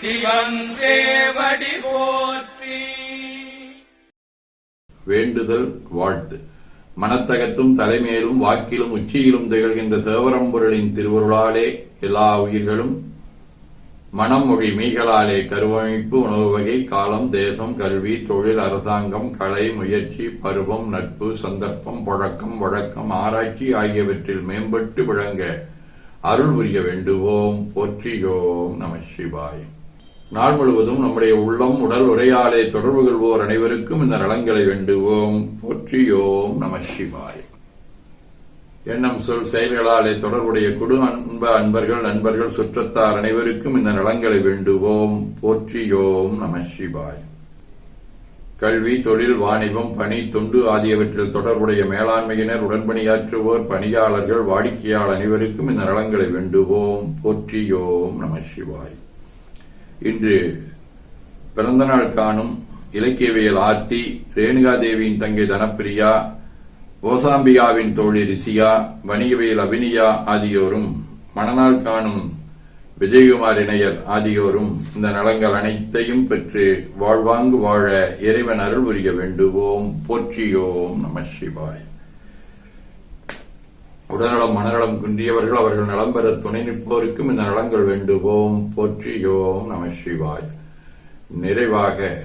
சிவன் போற்றி வேண்டுதல் வாழ்த்து. மனத்தகத்தும் தலைமையிலும் வாக்கிலும் உச்சியிலும் திகழ்கின்ற சேவரம்பொருளின் திருவருளாலே எல்லா உயிர்களும் மனம் மொழி மெய்களாலே கருவமைப்பு உணவு வகை காலம் தேசம் கல்வி தொழில் அரசாங்கம் கலை முயற்சி பருவம் நட்பு சந்தர்ப்பம் பழக்கம் வழக்கம் ஆராய்ச்சி ஆகியவற்றில் மேம்பட்டு விளங்க அருள் புரிய வேண்டுவோம். போற்றியோம் நம சிவாயம் நாள் முழுவதும் நம்முடைய உள்ளம் உடல் உரையாலே தொடர்பு கொள்வோர் அனைவருக்கும் இந்த நலங்களை வேண்டுவோம். போற்றியோம் நம சிவாய். எண்ணம் சொல் செயல்களாலே தொடர்புடைய குடு அன்ப அன்பர்கள் நண்பர்கள் சுற்றத்தார் அனைவருக்கும் இந்த நலங்களை வேண்டுவோம். போற்றியோம் நம சிவாய். கல்வி தொழில் வாணிபம் பணி தொண்டு ஆகியவற்றில் தொடர்புடைய மேலாண்மையினர் உடன்பணியாற்றுவோர் பணியாளர்கள் வாடிக்கையாளர் அனைவருக்கும் இந்த நலன்களை வேண்டுவோம். போற்றியோம் நம சிவாய். இன்று பிறந்தநாள் காணும் இலக்கியவியல் ஆர்த்தி ரேணுகாதேவியின் தங்கை தனப்பிரியா ஓசாம்பிகாவின் தோழி ரிசியா வணிகவியல் அபினியா ஆகியோரும் மணநாள் காணும் விஜயகுமார் இணையர் ஆகியோரும் இந்த நலங்கள் அனைத்தையும் பெற்று வாழ்வாங்கு வாழ இறைவன் அருள் புரிய வேண்டுவோம். போற்றியோம் நம சிவாய். உடல்நலம் மனநலம் குன்றியவர்கள் அவர்கள் நலம் பெற துணை நிற்போருக்கும் இந்த நலங்கள் வேண்டுவோம். போற்றியோம் நம சிவாய். நிறைவாக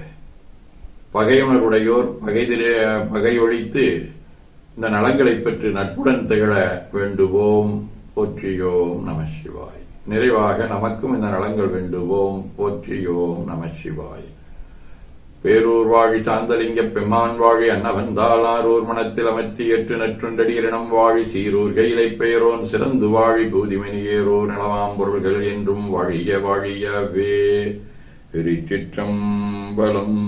பகையுணர்வுடையோர் பகை ஒழித்து பகையொழித்து இந்த நலங்களை பெற்று நட்புடன் திகழ வேண்டுவோம். போற்றியோம் நம சிவாய். நிறைவாக நமக்கும் இந்த நலங்கள் வேண்டுவோம். போற்றியோம் நம சிவாய். பேரூர் வாழி சாந்தலிங்க பெம்மான் வாழி அன்னவந்தாளாரூர் மனத்தில் அமர்த்தி எட்டு நற்றுண்டடியிடம் வாழி சீரூர் கையிலை பெயரோன் சிறந்து வாழி பூதிமணியேரோர் நலமாம் பொருள்கள் என்றும் வாழிய வாழியவே. திருச்சிற்றம்பலம்